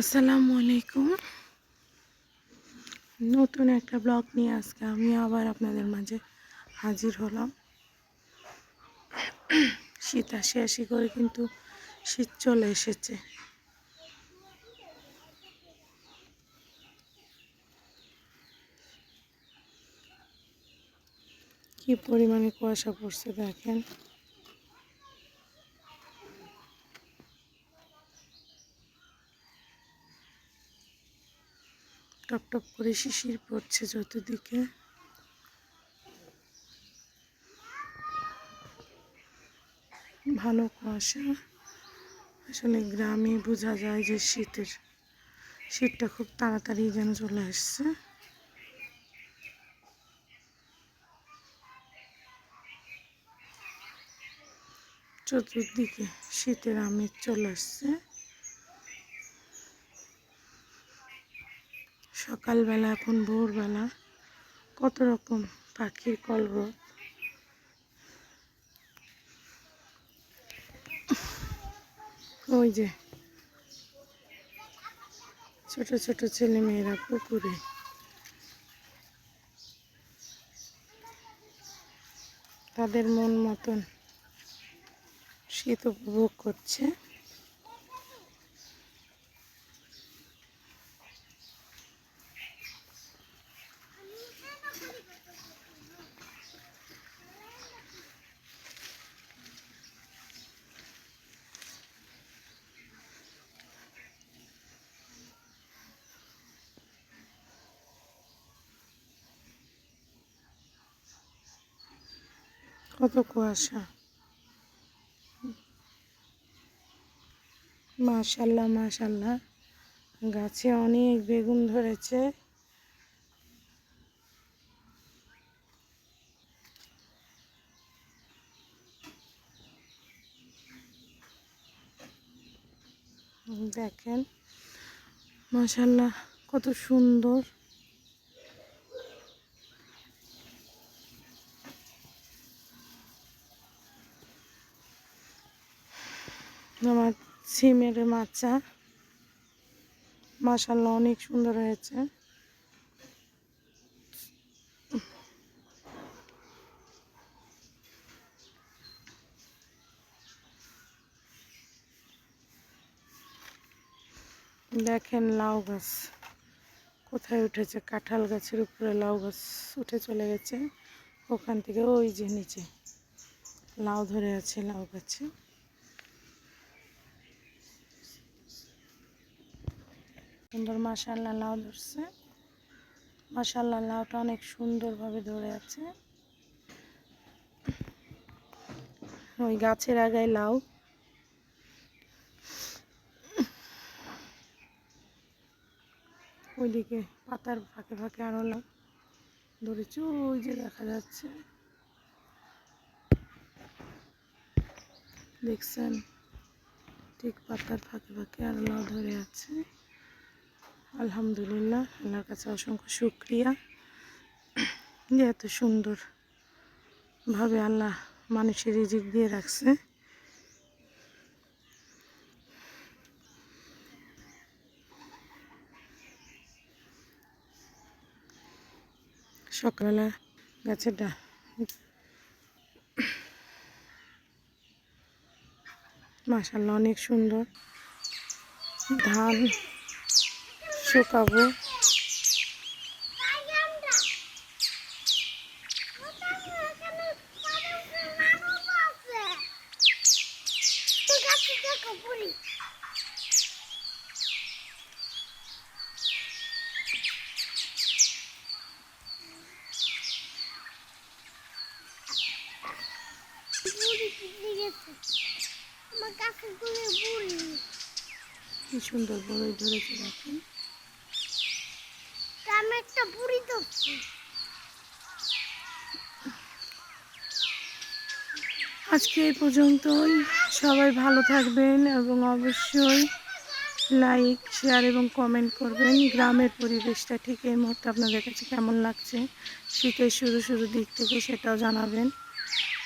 আসসালামু আলাইকুম। নতুন একটা ব্লগ নিয়ে আজকে আমি আবার আপনাদের মাঝে হাজির হলাম। শীত আসি আসি করে কিন্তু শীত চলে এসেছে। কি পরিমাণে কুয়াশা পড়ছে দেখেন। টপ টপ করে শিশির পড়ছে যতদিকে ভালো কুয়াশা। আসলে গ্রামে বোঝা যায় যে শীতের, শীতটা খুব তাড়াতাড়ি যেন চলে আসছে। চতুর্দিকে শীতের আমেজ চলে আসছে। সকালবেলা এখন ভোরবেলা কত রকম পাখির কলরব। ওই যে ছোট ছোট ছেলে মেয়েরা পুকুরে। তাদের মন মতন শীত উপভোগ করছে। কত কুয়াশা মাশাল্লাহ মাশাল্লাহ গাছে অনেক বেগুন ধরেছে। দেখেন মাশাল্লাহ কত সুন্দর। আমার সিমের মাচা। মাশাল্লাহ অনেক সুন্দর হয়েছে। দেখেন লাউ গাছ। কোথায় উঠেছে? কাঁঠাল গাছের উপরে লাউ গাছ উঠে চলে গেছে। ওখান থেকে ওই যে নিচে। লাউ ধরে আছে লাউ গাছে। সুন্দর মাসাল্লাহ লাউ ধরছে। মাসাল্লাহ লাউটা অনেক সুন্দরভাবে ধরে আছে। ওই গাছের আগায় লাউ। ওইদিকে পাতার ফাঁকে ফাঁকে আরও লাউ ধরেছে ওই যে দেখা যাচ্ছে। দেখছেন? ঠিক পাতার ফাঁকে ফাঁকে আরও লাউ ধরে আছে। আলহামদুলিল্লাহ, আল্লাহর কাছে অসংখ্য শুক্রিয়া যে এত সুন্দরভাবে আল্লাহ মানুষের রিজিক দিয়ে রাখছে। সকালবেলা গাছের ডা মাসাল্লাহ অনেক সুন্দর। ধান শুকাবো কি সুন্দর বড়ই ধরেছে দেখেন। একটা বুড়ি ধরছি আজকে এই পর্যন্তই। সবাই ভালো থাকবেন এবং অবশ্যই লাইক শেয়ার এবং কমেন্ট করবেন। গ্রামের পরিবেশটা ঠিক এই মুহূর্তে আপনাদের কাছে কেমন লাগছে? শীতের শুরু শুরু দিক থেকে সেটাও জানাবেন।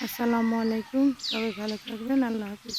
আসসালামু আলাইকুম। সবাই ভালো থাকবেন। আল্লাহ হাফিজ।